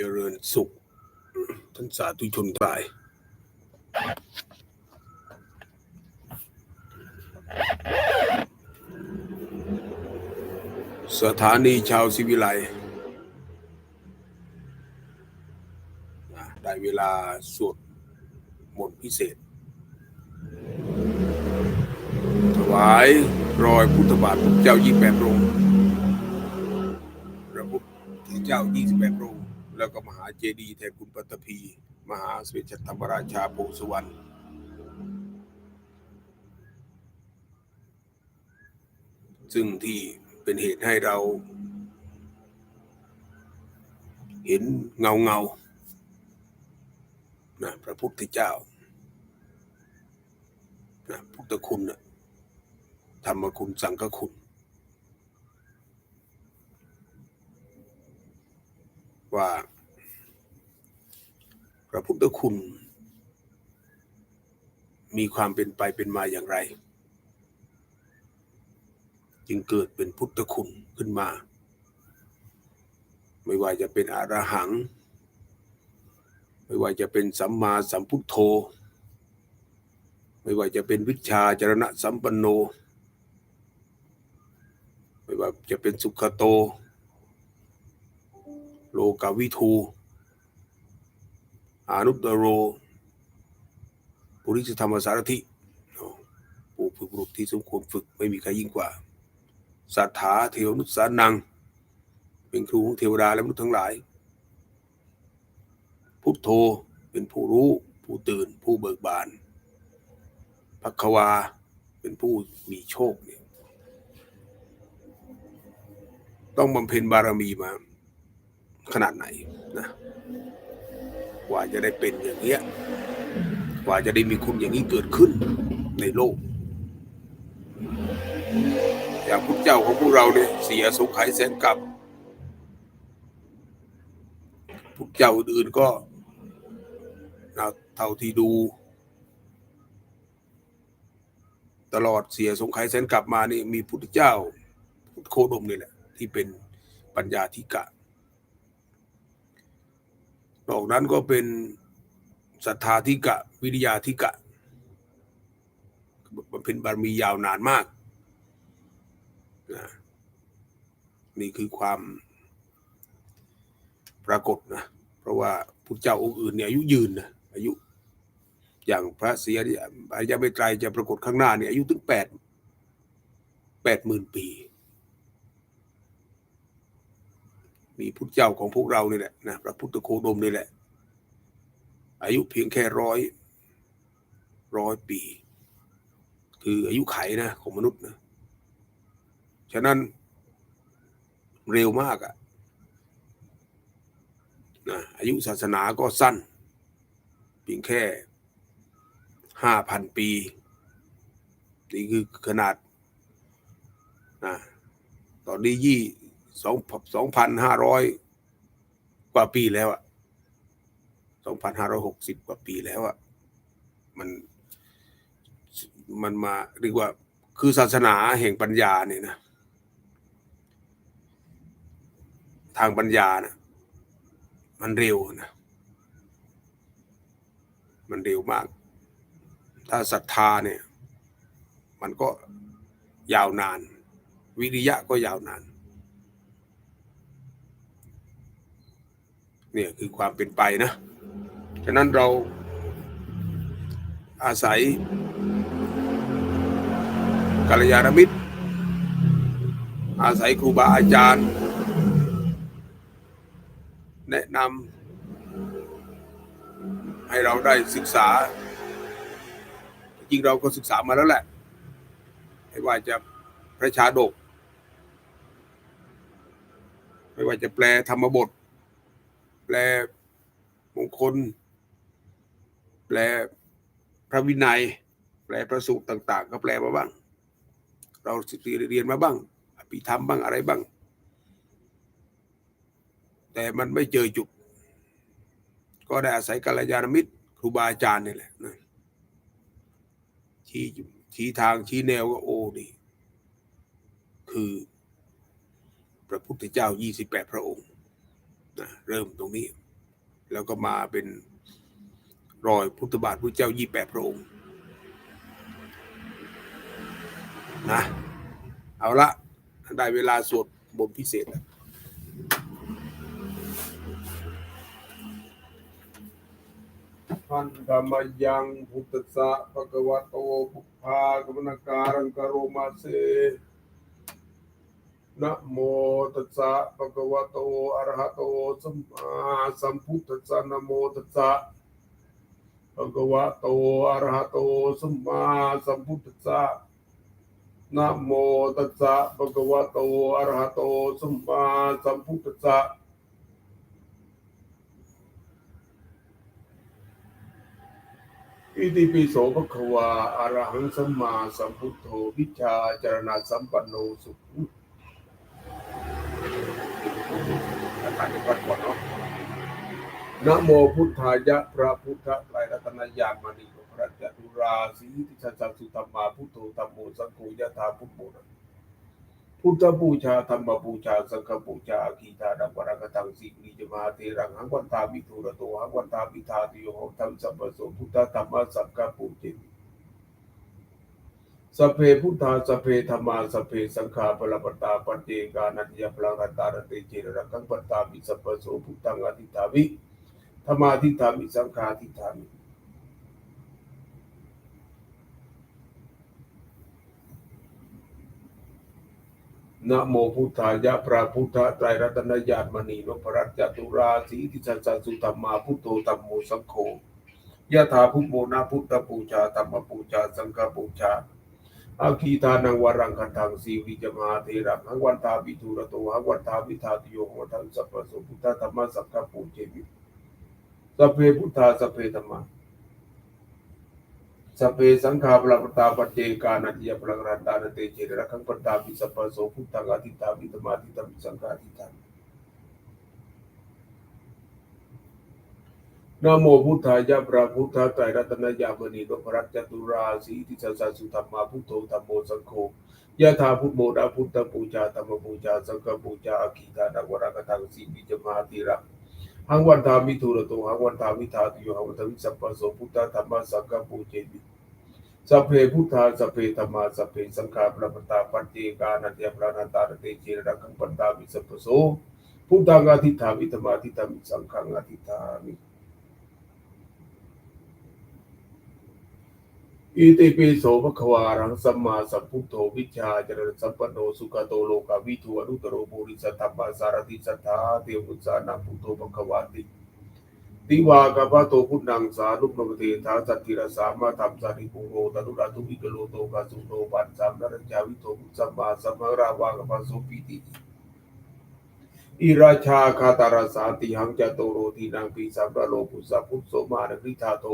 เจริญสุข ท่านสาธุชนทั้งหลาย สถานีชาวศิวิไลได้เวลาสวดมนต์พิเศษ ถวายรอยพุทธบาทพระเจ้ายี่แปดองพระพุทธเจ้ายี่สิบแปดองค์แล้วก็ม เจดีย์แทนคุณปัตภีมหาสเวชธรรมราชาโพสวรรณซึ่งที่เป็นเหตุให้เรา เห็นเงาเงานะพระพุทธเจ้านะพุทธคุณนะธรรมคุณสังฆคุณ ว่า พระพุทธคุณ มีความเป็นไปเป็นมาอย่างไร จึงเกิดเป็นพุทธคุณขึ้นมา ไม่ว่าจะเป็นอรหัง ไม่ว่าจะเป็นสัมมาสัมพุทโธ ไม่ว่าจะเป็นวิชชาจรณะสัมปันโน ไม่ว่าจะเป็นสุขโต โลกาวิทู อานุตโรปุริสธรรมสารถิผู้ฝึกบุรุษที่สมควรฝึกไม่มีใครยิ่งกว่าสัทธาเทวนุสสานัง เป็นครูของเทวดาและมนุษย์ทั้งหลาย พุทโธเป็นผู้รู้ผู้ตื่นผู้เบิกบานพักวาเป็นผู้มีโชคเนี่ยต้องบำเพ็ญบารมีมาขนาดไหนนะ กว่าจะได้เป็นอย่างเนี้ยกว่าจะได้มีคุณอย่างนี้เกิดขึ้นในโลกอย่างพุทธเจ้าของพวกเราเนี่ยเสียสงไขยแสนกับพุทธเจ้าอื่นๆก็นะเท่าที่ดู ตลอดเสียสงไขยแสนกลับมานี่มีพุทธเจ้าพุทธโคดมนี่แหละ ที่เป็นปัญญาธิกะ นอกนั้นก็เป็นศรัทธาธิกะ วิริยาธิกะบำเพ็ญบารมียาวนานมากนะนี่คือความปรากฏนะเพราะว่าพุทธเจ้าองค์อื่นเนี่ยอายุยืนนะอายุ อย่างพระเสียอริยเมตไตรจะปรากฏข้างหน้าเนี่ยอายุถึงแปดแปดหมื่นปี มีพุทธเจ้าของพวกเรานี่แหละนะพระพุทธโคดมนี่แหละ อายุเพียงแค่ร้อยร้อยปี คืออายุไขนะของมนุษย์นะฉะนั้นเร็วมากอะนะอายุศาสนาก็สั้น เพียงแค่ห้าพันปี นี่คือขนาดนะตอนนี้ยี่ สองสองพันห้าร้อยกว่าปีแล้วอะสองพันห้าร้อยหกสิบกว่าปีแล้วอะมันมันมาเรียกว่าคือศาสนาแห่งปัญญาเนี่ยนะ ทางปัญญานะมันเร็วนะ มันเร็วมาก ถ้าศรัทธาเนี่ย มันก็ยาวนาน วิริยะก็ยาวนาน เนี่ยคือความเป็นไปนะ ฉะนั้นเราอาศัยกัลยาณมิตร อาศัยครูบาอาจารย์ แนะนำให้เราได้ศึกษา จริงเราก็ศึกษามาแล้วแหละ ไม่ว่าจะพระชาดก ไม่ว่าจะแปลธรรมบท แปลมงคล แปลพระวินัย แปลพระสูตรต่าง ๆ ก็แปลมาบ้าง เราศึกษาเรียนมาบ้างอภิธรรมบ้างอะไรบ้าง แต่มันไม่เจอจุด ก็ได้อาศัยกัลยาณมิตรครูบาอาจารย์นี่แหละนะชี้ชี้ทางชี้แนวก็โอ้นี่คือพระพุทธเจ้ายี่สิบแปดพระองค์ นะเริ่มตรงนี้ แล้วก็มาเป็นรอยพุทธบาทพระเจ้ายี่แปดพระองค์นะเอาละได้เวลาสวดบทพิเศษแล้วพันธรรมยังพุทธสะภะคะวะโตปุพพากมนการังกโรมาเส นะโมตัสสะภะคะวะโตอะระหะโตสัมมาสัมพุทธัสสะนะโมตัสสะภะคะวะโตอะระหะโตสัมมาสัมพุทธัสสะนะโมตัสสะภะคะวะโตอะระหะโตสัมมาสัมพุทธัสสะอิติปิโสภะคะวาอะระหังสัมมาสัมพุทโธวิชาจารณะสัมปันโนสุข อาจารย์จะวัดก่อนเนาะนะโมพุทธายะพระพุทธไตรรัตนญาณมณีพระจตุราสีทิชันสังสุธรรมาพุทโธธรรมโมสังโฆยะธาพุทโมนะพุทธบูชาธรรมบูชาสังฆบูชากีตาดังวรกตังสิกริจมาเทรังหังวันตามิทุระโตหังวันตามิทาติโยหังธรรมสัมปโสพุทธธรรมสังฆปูเจมิ สพเพพุทธาสพเพธรรมาสพเพสังฆาปรปตตาปัจเจกานันยพลังตารเตเจระกังปัตตามิสัพพโสพุทธังอธิฐามิธรรมาธิฐามิสังฆาธิฐามินะโมพุทธายะพระพุทธไตรรัตนญาณมณีนพรัตจตุราสีทิสันสันสุธรรมาพุทโธธรรมโมสังโฆยะถาพุทโมนาพุทธปูชาธรรมปูชาสังฆปูชา อาคีทานังวรังคันทังสีวิจมาเทระหังวันตาวิทุระโตหังวันตาวิทาติโยหังวันทังสัพพะโสพุทธธรรมสังฆปูเจมิสัพเพพุทธาสัพเพธรรมสัพเพสังฆาปรปตาปเจกานัติยปรังรันตานเตเจระขังปตาปิสัพพะโสพุทธังอธิตามิธรรมาธิธรรมสังฆาธิธรรม นโมพุทธายะพระพุทธไตรรัตนยามณีนพรัตจตุราสีทิสัสสะสุธรรมาพุทโธธรรมโมสังโฆยะถาพุทโมนาพุทธปูชาธรรมปูชาสังฆปูชาอคีตานังวรกตังสีวิจมาติระหังวันทามิทุระโตหังวันทามิทาติโยหังวันทามิสัพพะโสพุทธธรรมสังฆปูเจมิสัพเพพุทธาสัพเพธรรมาสัพเพสังฆาปรปตาปัจเจกานันเตปรานันตารเตเจระกังปันตามิสัพพะโสพุทธังอธิฐามิธรรมาธิธรรมิสังฆังอธิฐามิ อิติปิโสภควารังสัมมาสัมพุทโธวิชาจรณสัมปันโนสุขโตโลกาวิทูอนุตโรปุริสัทธมมาสารติสัทธาเทวุสานาพุทโธภควาติติวากาพะโตพุทธังสานุปนเทธาสัตติรสามาธรรมสาริปุโรตนุราตุวิกโลโตกาสุโนปันสามนรัญจาวิโตมุสัมมาสัมมาราวากปะโสปิติอิราชาคาตาราสาติหังจโตโรทีนังปีสัมระโลปุสสะพุทโสมานกริธาโต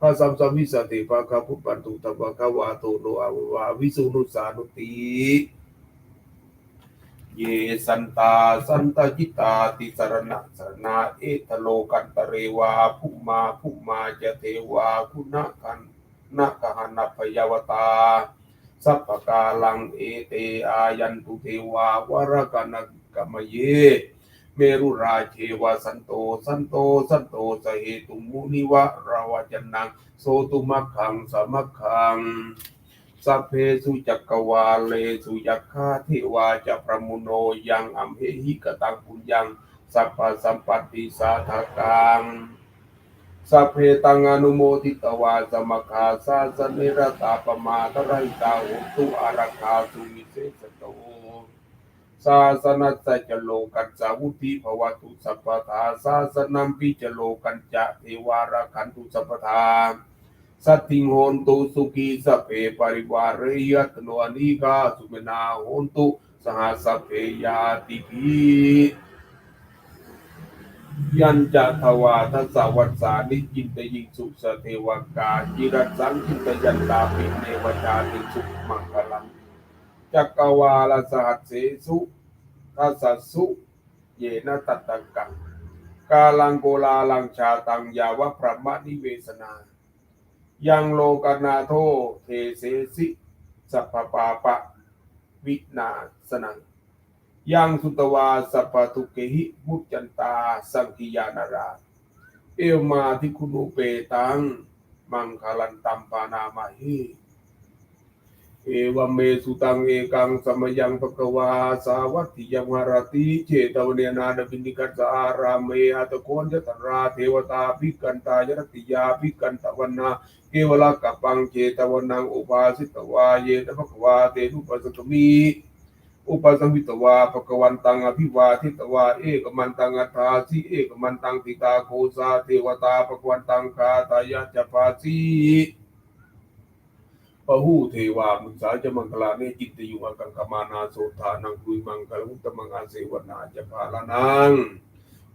พระสัมสัมมิสติภาคาพุปันตุตภะคะวาโตโนอาวาวิสุนุสานุติเยสันตาสันตจิตาติสรณะสรณะเอตโลกันตเรวาภุมาภุมาจะเทวาคุณกันนะกหันพยวตา สัพพกาลังเอเตอายันตุเทวาวรกันกมเย เมรุราเชวะสันโต สันโต สันโตสเหตุมุนิวะราวจันนัง โสตุมัคคังสมัคคังสัพเพสุจักกวาเลสุยักขาเทวาจะประมุโนยังอัมเหหิกตังปุญญังสัพพสัมปัตติสาทากังสัพเพตังอนุโมทิตวาสมคาสาสนิรตาปมาทไรตาหุตุอาราคาสุวิเศษ โตศาสนัสจะโลกันสาวุธิภวตุสัพพทาศาสนัมปิจโลกันจะเทวาราคันตุสัพพทาสัตถิงโหนตุสุขีสัพเพปริวารยตโนอนิกาสุเมนาโหนตุสหสัพเพยาติพียันจะทวาทัสวัสสานิจินตยิงสุสเทวกาจิรัสสังจินตยันตาปิเนวจาติสุมังคลังจักรวาลสหัสเสสุ ทัสสุ เยนะตัตตังกังกาลังโกลาลังชาตังยาวะพระมะนิเวสนา ยังโลกนาโทเทเสสิสัพพปาปะวินาสนัง ยังสุตวาสัพพทุเกหิมุจันตาสังกิยานารา เอวมาที่คุณุเปตัง มังคลันตัมปานามาหิ เอวเมสุตังเอกังสมยังปะกวาสาวัตถิยังหารติเจตวเนนาดบินิกัสารามเมอัตโกนยตราเทวตาภิกันตายรติยาภิกันตวันนาเกวลกัปปังเจตวนังอุปาสิตวาเยตภควาเตนุปัสสตมีอุปสัมวิตวาภกวันตังอภิวาทิตวาเอกมันตังอัฏฐาสิเอกมันตังติตาโคสาเทวตาภกวันตังคาตายะจปาสี ปะหูเทวามุสาจมังคลาเนจิตตยุงกังกมานาโสธานังคุยมังคลมุตมังอาเสวนาจะพาลานัง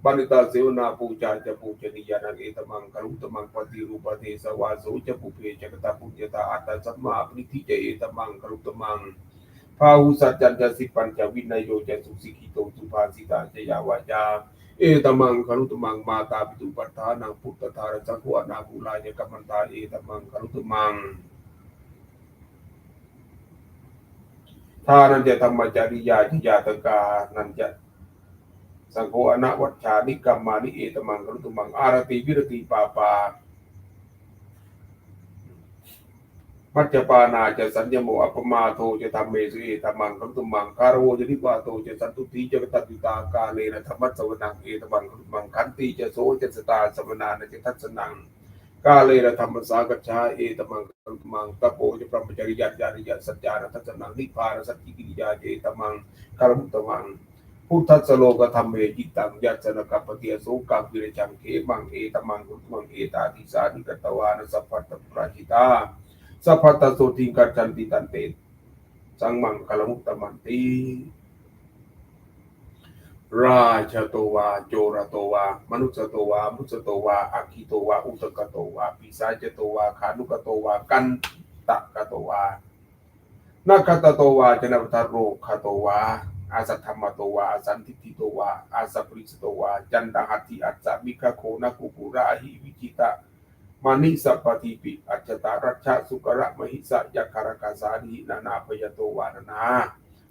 บันิตาเสวนาปูจาจะปูจนิยานังเอตมังคลุตมังปฏิรูปเทสวาโสจะปุเพจกตาปุญญตาอัตตสัมมาปณิธิเจเอตมังคลุตมังพาหุสัจจันจะสิปัญจะวินัยโยจะสุสิกิโตสุภาสิตาจะยาวาจาเอตมังคารุตมังมาตาปิตุปัฏฐานังพุทธทารจักขวานาภูลายกัมมันตาเอตมังคารุตมัง ทานันจะธรรมจาริยาจยาตกา นันจะสังโฆอนาวัชชานิกรรมานิเอตมังคารุตมังอารติวิรติปาปามัจจปานาจะสัญญโมอัปมาโทจะทำเมสุเอตมังคัมตุมังคารโวจะนิวาโตจะสันตุติจะกตัตติตากาเลนะธรรมัสวนังเอตมังคัมตุมังขันติจะโสจะสตาสมนานะจะทัศนัง กาเลนะธรรมสากัจฉาเอตมังคัมังตะโปจะพรหมจริยัญาณิยสัจจานะทัศนังนิพพานสัจจิกิริยาเจตมังคารมุตมังพุทธสโลกธรรมเมจิตังยัสสนกัปปะเตียโสกังวิรจังเขมังเอตมังคุตมังเอตาติสานิกตวานสัพพัตตปราชิตาสัพพะตโสติงกัจจันติตันเตสังมังคลมุตมันติ ราชโตวา โจรโตวา มนุสโตวา มุสโตวาอัคคิโตวา อุตกโตวาปิสาจโตวาขานุกโตวา กันตะกโตวานาคตโตวาจนปทารโรคโตวา อาสัทธรรมโตวาอาสันทิติโตวา อาสัปริสโตวา จันดาหัตถิอัจจมิคโคนากุปุราหิวิจิตะมานิสัพปฏิปิอัจจตารัชชสุกระมหิสะยักขารกาสานินานาพยโตวานานา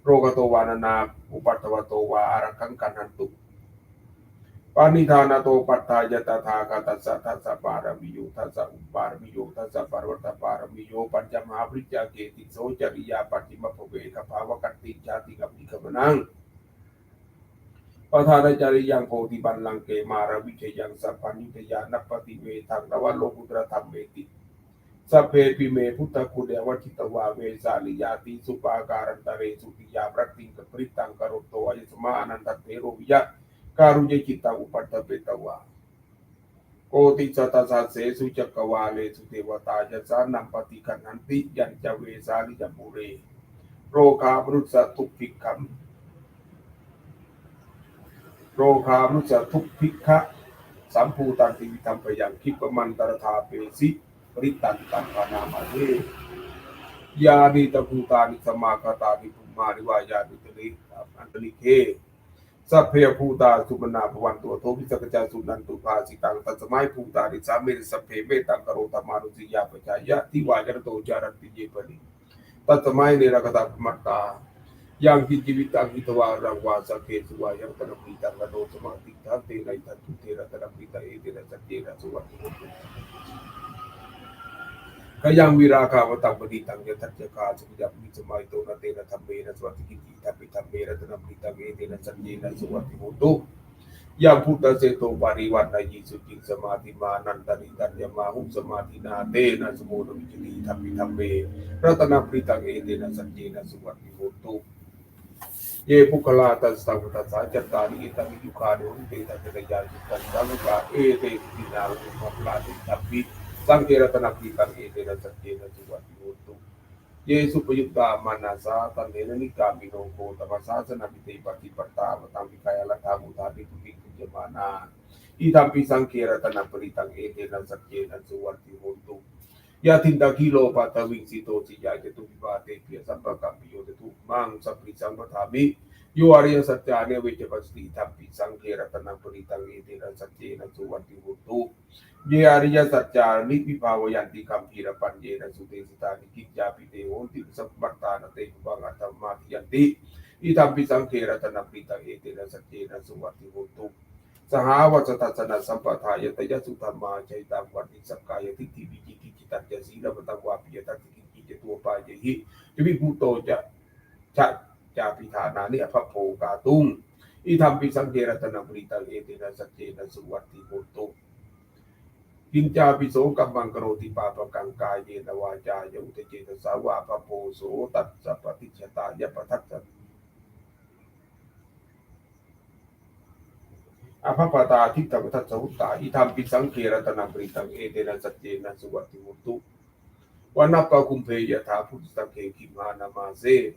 โรกโตวานานาอุปัตตวโตวาอารังคังกันหันตุปานิธานาโตปัตตายตถาคตัสสะทัสสะปารมิโยทัสสะอุปารมิโยทัสสะปารวัตปารมิโยปัญจมหาปริจาเกติโสจริยาปัจจิมภเวคภาวกันติชาติกับนิกมนังปทานจาริยังโพธิบันลังเกมารวิเชยังสัพพัญญุตยานัปปติเวทังนวัตโลกุตรธรรมเมติ สัพเพปิเมพุทธคุณเดวัชิตวาเวสาลิยาติสุปาการันตเรสุติยาปรัตติงกปริตังกโรโตอายสมาอนันตเตโรวิยะการุญยจิตตังอุปัตตเปตวาโกติสัตสัสเสสุจักวาเลสุเทวตายสานัมปฏิคันันติยันจเวสาลิยมุเร โรคามรุสสทุกภิกขัมโรคามนุสทุกภิกขะสัมภูตันติวิธรรมปยังคิปมันตรธาเปสิ ปริตันตังวานามาเทยานีตะพูตานิสมากตานิภูมาริวายานิตริอันตริเคสัพเพภูตาสุมนาภวันตัวโทพิสกจาสุนันตุภาสิตังตัสมัยภูตานิสามิสัพเพเมตังกโรตมานุสิยาปชายะทิวายรโตจารันติเยปนิตัสมัยเนรกตาภมัตตายังกิชีวิตังกิตวารังวาสเกตุวายัตระปิตังกโรสมาติทันเตระทันตุเตระตระปิตาเอเตระตันเตระสุวัติ ขยังวิราคาวตังปฏิตังยทัจจคาสุยัมิสมัยโตนาเตนะธรรมเมนะสวัสดิกิติทัพพิทัมเมระตนะปิตังเอเตนะสัญญนะสวัสดิโหตุยังพุทธเสโตปาริวันนายิสุจิงสมาธิมานันตานิตัญญมาหุสมาธินาเตนะสมุทวิจิตทัพพิทัมเมรัตนาปริตังเอเตนะสัญญนะสวัสดิโหตุเยภุคลาตัสสังตัสสาจตานิตังยุคาเดหุเตตัจจยานุตังสังกาเอเตตินาหุภะลาติตัพพิ สังเกระตนักติตังเอเตระสัตเตระจุวัติโหตุเยสุปยุตตามานาสาตันเนรนิกามิโนโกตมัสสาสนาปิเตปฏิปตาวตังวิกายละธามุตาปิตุปิคุจมานาอิทัมปิสังเกระตนัปริตังเอเตระสัจเจนะจุวัติโหตุยาทินตาคิโลปาตวิงสิโตสิยาเจตุวิวาเตเพียสัมปะกัมปิโยเตตุมังสัพพิสังปทามิ ยะปทัสสะอภปตาทิฏฐังทัสสะหุตตาอิธรรมปิสังเครตนาปริตังเอเตนะสัจเจนะสุวัตติมุตตุวันัปปะคุมเพยถาพุทธสังเคคิมานามาเซมัสมิงคิเวตตุมังธรรมวรังอตยินิพพานกามิงปารมาอิตายะอิทัยพุทเทรตนาปริตังเอเตนะสัจเจนะสุวัตติมุตตุวโรวรัญญูวรโตวราโรนุ จาพิธานานิอภโพกาตุงอิธรรมปิสังเกรตนาบริตังเอตินาสเจนสุวัติโมตุกินจาปิโสกัมมังกรติปาปะกังกายเยนวาจายุตเจตสาวาปโพโสตัสสปฏิชตายปะทัตตอภปตาทิฏฐิทัสสุตตาอิธรรมปิสังเกรตนาบริตังเอตินาสเจนสุวัตติโมตุ ยานิตภูตานิสมากตานิภุมมานิวายานิ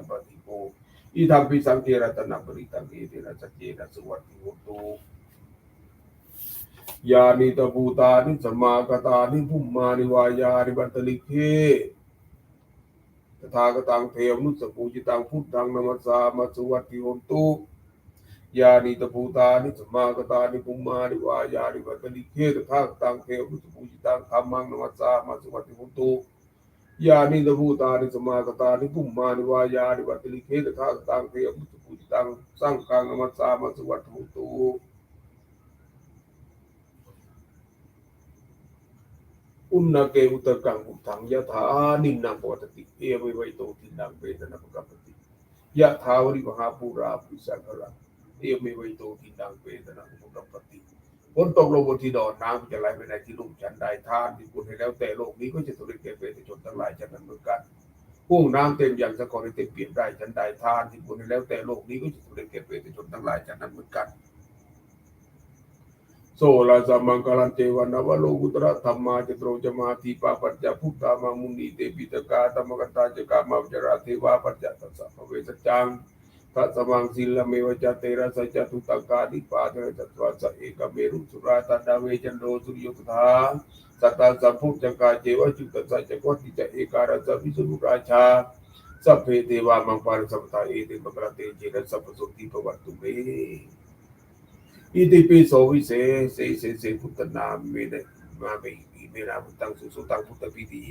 บัตตลิเค ตถาคตังเทวนุสปูจิตังพุทธังนมัสสามาสุวัตติโหตุยานิตภูตานิสมากตานิภุมมานิวายานิวัตติเคตถาคตังเทวนุสปูจิตังธรรมังนมัสสามาสวัตติโหตุยานิตภูตานิสมากตานิภุมมานิวายานิวัตติเคตถาคตังเทวนุสปูจิตังสังฆังนมัสสามาสวัตติโหตุ อุณนเกอุตกังอุทังยะถานินนังปวัตติเอวิไวโตทิ ฝนตกลงบนที่ดอนน้ำจะไหลไปในที่ลุ่มฉันใดท่านที่คุณให้แล้วแต่โลกนี้ก็จะสำเร็จแก่เปตชนทั้งหลายฉันนั้นเหมือนกันห่วงน้ำเต็มอย่างสะกอนเต็มเปลี่ยนได้ฉันใดท่านที่คุณให้แล้วแต่โลกนี้ก็จะสำเร็จแก่เปตชนทั้งหลายฉันนั้นเหมือนกันโสลาสมังกลันเทวันวโลกุตระธรรมาจโตรจมาทีปาปัจจพุทธามามุนีเตปิตกาธรรมกตาจกามาจราเทวาปัจจตัสสะเวสจัง ทัสมังศิลเมวจเตระสัจตุตังกาดิปาเทจัตวาสเอกเมรุสุราตันดาเวจันโดสุริยุทธาสัตตาสัมพุทธกาเจวจุตสัจจวัติจะเอการะวิสุรุราชาสัพเพเทวามังปารสัมตาเอเตมกรเตเจนะสัพพสุติภวัตตุเมอิติปิโสวิเศษเสเสเสพุทธนาเมเนมาเมอิเมนาพุทธังสุสุตังพุทธปิติ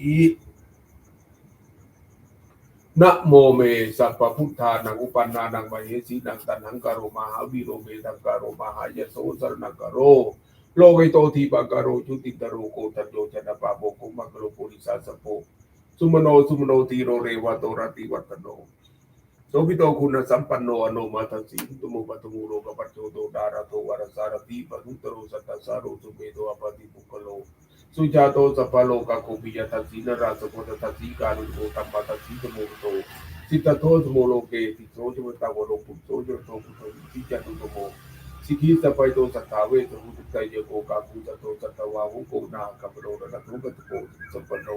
นะโมเมสัพพพุทธานังอุปันนานังมเหสีนังตันหังกโรมหาวิโรเมตังกโรมหายโสสรนังกโร โลกิโตทีปังกโรชุติตโรโกตันโยชนะปาโบกุมังกโรปุริสาสโปสุมโนสุมโนตีโรเรวะโตรติวัตโนโสภิโตคุณสัมปันโนอโนมาทัสสิตุโมปัตโมโลกปัจโจโตดาราโตวารสารติปทุตโรสัตตสารุสุเมโตอปติปุคโล สุจาโตสัพพโลกาโคปิยทัสสีนราสโกตทัสสีการุโกตัมปะทัสสีสมุโตสิตตโทสโมโลเกติโสจมตาวโลปุโสจโตปุโตสิจตุโตโมสิกีสไปโตสัทธาเวสมุตุไกเยโกกาภูตโตสัตตวาหุโกนาคัปโรนะทุกตโกสัพพโน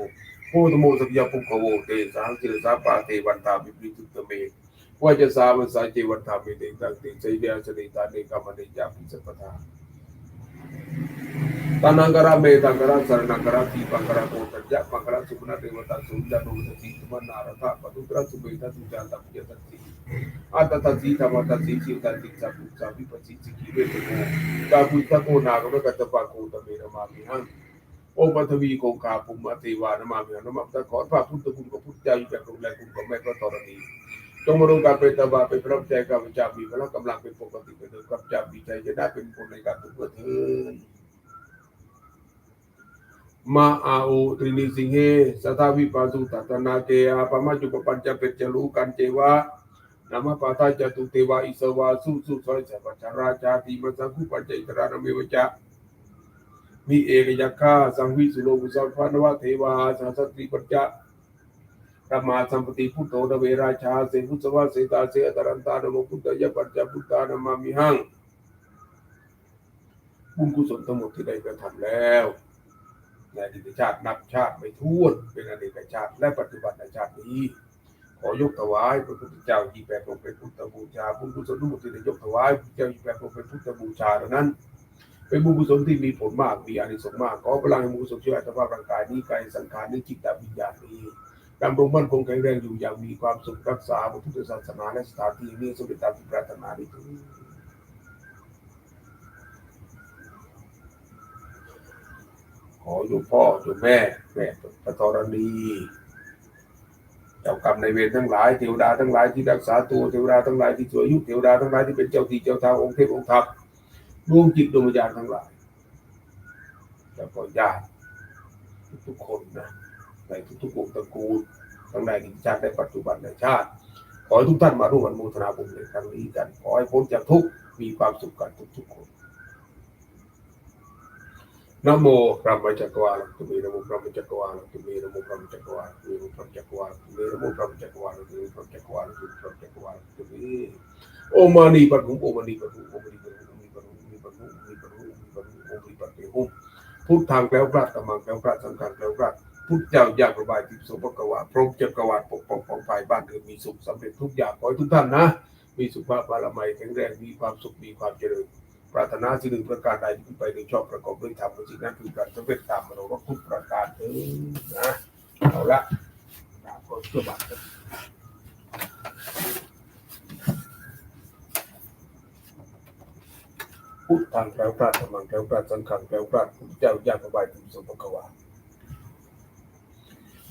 โพธโมสัพยาปุขโวเตสังสิรสาปาเทวันตาวิปริตุตเมวาจะสามัสสาเจวันตาเมเตตังเตใจเดียสนิตาเนกามเนจาปิสัพพทา ปังการะเมตก ताना करा मेहता करा सरणा करा दीपा करा कोटज्या मकरा सुमना देवता सुंजा नोसती तुम नारथा पदुद्रा सुबेता सुजाता प्रियसती आता तसी तमता सीची तंतिचा पुचा विपची चिकीवे तुमो कापुचा को नागम कतपा को तमेर मामी हां โอปัทวีคงคาภูมิอติวานมาเมียนมัมตะขอพระพุทธคุณกับพุทธเจ้าอยู่แบบรงแรมคุณกับแม่พระธรณีจงมาดูการเป็นตบาเป็นพระเจ้ากับจามีพละกำลังเป็นปกติเป็นเดิกับจามีใจจะได้เป็นคนในการทุกข์เถิด มาอาโอตรินิสิงเฮสทวิปัสุตัตนาเกอาปมาจุปปัญจเปจลูกันเจวะนามปาตาจตุเทวาอิสวาสุสุสอยสัพชราชาติมัสังคุปัญจอิตรานเมวจะมีเอกยักษ์าสังวิสุโลกุสัพพนวะเทวาสัสติปัจจธรรมาสัมปติพุทโธนเวราชาเสพุสวาเสตาเสอตรันตานโมพุทธยปัจจพุทธานามามิหังบุญกุศลทั้งหมดที่ได้กระทำแล้ว ในอดีตชาตินับชาติไม่ท้วนเป็นอดีตชาติและปัจจุบันชาตินี้ ขอยกถวายพระพุทธเจ้ายี่แปดองค์เป็นพุทธบูชาบุญกุศลทั้งหมดที่ได้ยกถวายพระเจ้ายี่แปดองค์เป็นพุทธบูชาดังนั้น เป็นบุญกุศลที่มีผลมากมีอานิสงส์มากขอพลังแห่งบุญกุศลช่วยอัตภาพร่างกายนี้กายสังขารนี้จิตวิญญาณนี้ดำรงมั่นคงแข็งแรงอยู่อย่างมีความสุขรักษาพระพุทธศาสนาและสถานที่นี้สมเด็จตามที่ปรารถนาดีทุก ขอโยมพ่อโยมแม่แม่พระธรณีเจ้ากรรมในเวรทั้งหลายเทวดาทั้งหลายที่รักษาตัวเทวดาทั้งหลายที่ช่วยยุเทวดาทั้งหลายที่เป็นเจ้าที่เจ้าทางองค์เทพองค์ธรรมดวงจิตดวงวิญญาณทั้งหลายแล้วก็ญาติทุกคนนะในทุกๆวงตระกูลทั้งในอดีตชาติและปัจจุบันในชาติ ขอให้ทุกท่านมาร่วมอนุโมทนาบุญในครั้งนี้กันขอให้พ้นจากทุกข์มีความสุขกันทุกๆคน นโมพระมจักรวาลตุมีนโมพระมจักรวาลตุมีนโมพระมจักรวาลตุมีนโมพระมจักรวาลตุมีนโมพระมจักรวาลตุมีพระมจักรวาลตุมีพระมจักรวาลตุมีโอมานีปัตหุโอมานีปัตหุโอมานีปัตหุมีปัตหุมีปัตหุมีปัตหุมีปัตหุโอมีปัตหุพุทธังแล้วรัตมังแล้วรัตสังฆังแล้วรัตพุทธเจ้าอยากระบายทิพย์สมภกวาพรหมจักรวาลปกป้องของฝ่ายบ้านเรือนมีสุขสำเร็จทุกอย่างขอให้ทุกท่านนะ มีสุขภาพบารมีแข็งแรงมีความสุขมีความเจริญ ปรารถนาสิ่งหนึ่งประการใดที่ไปโดยชอบประกอบด้วยธรรมสิ่งนั้นคือการสำเร็จตามมโนรทุกประการเออนะเอาละกราบขอเชื่อบาทกันพุทธังแกล้วกลาดธรรมังแกล้วกลาดสังฆังแกล้วกลาดพุทธเจ้าญาติบายติสมภควา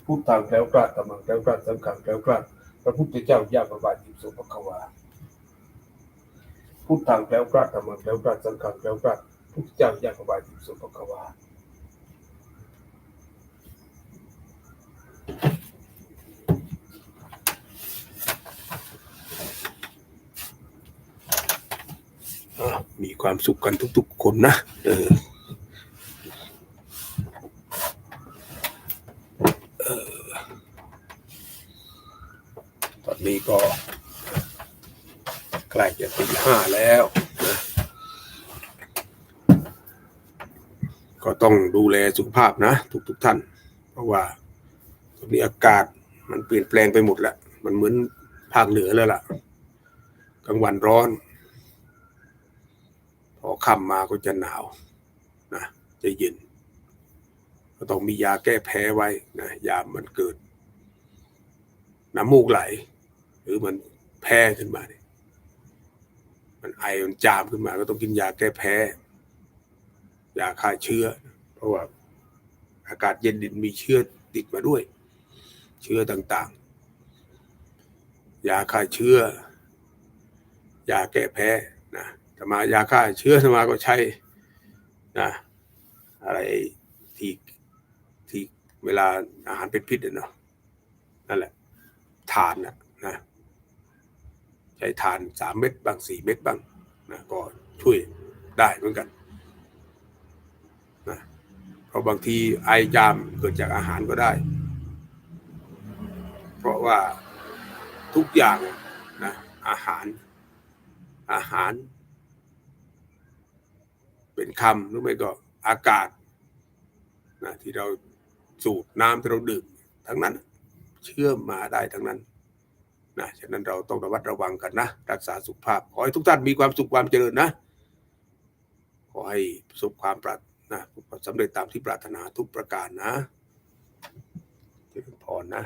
พุทธังแกล้วกลาดธรรมังแกล้วกลาดสังฆังแกล้วกลาดพระพุทธเจ้าญาติบายติสมภควา พุทธังแกล้วกลาดธรรมังแกล้วกลาดสังฆังแกล้วกลาดพุทธเจ้าญาติบายติสุภควาอะมีความสุขกันทุกๆคนนะ เออตอนนี้ก็ ล้จะตีห้าแล้วนะก็ต้องดูแลสุขภาพนะทุกๆทท่าน เพราะว่าตอนนี้อากาศมันเปลี่ยนแปลงไปหมดแล้ว มันเหมือนภาคเหนือแล้วล่ะ กลางวันร้อน พอค่ำมาก็จะหนาวนะจะเย็น ก็ต้องมียาแก้แพ้ไว้นะยามมันเกิด น้ำมูกไหล หรือมันแพ้ขึ้นมาเนี่ย มันไอมันจามขึ้นมา ก็ต้องกินยาแก้แพ้ ยาฆ่าเชื้อ เพราะว่าอากาศเย็นดินมีเชื้อติดมาด้วย เชื้อต่างๆ ยาฆ่าเชื้อ ยาแก้แพ้นะธรรมายาฆ่าเชื้อธรรมาก็ใช้นะอะไรที่ที่เวลาอาหารเป็นพิษเนาะนั่นแหละทานนะนะ ใช้ทานสามเม็ดบ้างสี่เม็ดบ้างนะก็ช่วยได้เหมือนกันนะเพราะบางทีไอจามเกิดจากอาหารก็ได้ เพราะว่าทุกอย่างนะอาหารอาหาร เป็นคำหรือไม่ก็อากาศนะที่เราสูดน้ำที่เราดื่มทั้งนั้น เชื่อมมาได้ทั้งนั้น นะฉะนั้นเราต้องระมัดระวังกันนะ รักษาสุขภาพ ขอให้ทุกท่านมีความสุขความเจริญนะ ขอให้ประสบความปรารถนะสำเร็จตามที่ปรารถนาทุกประการนะเจริญพรนะ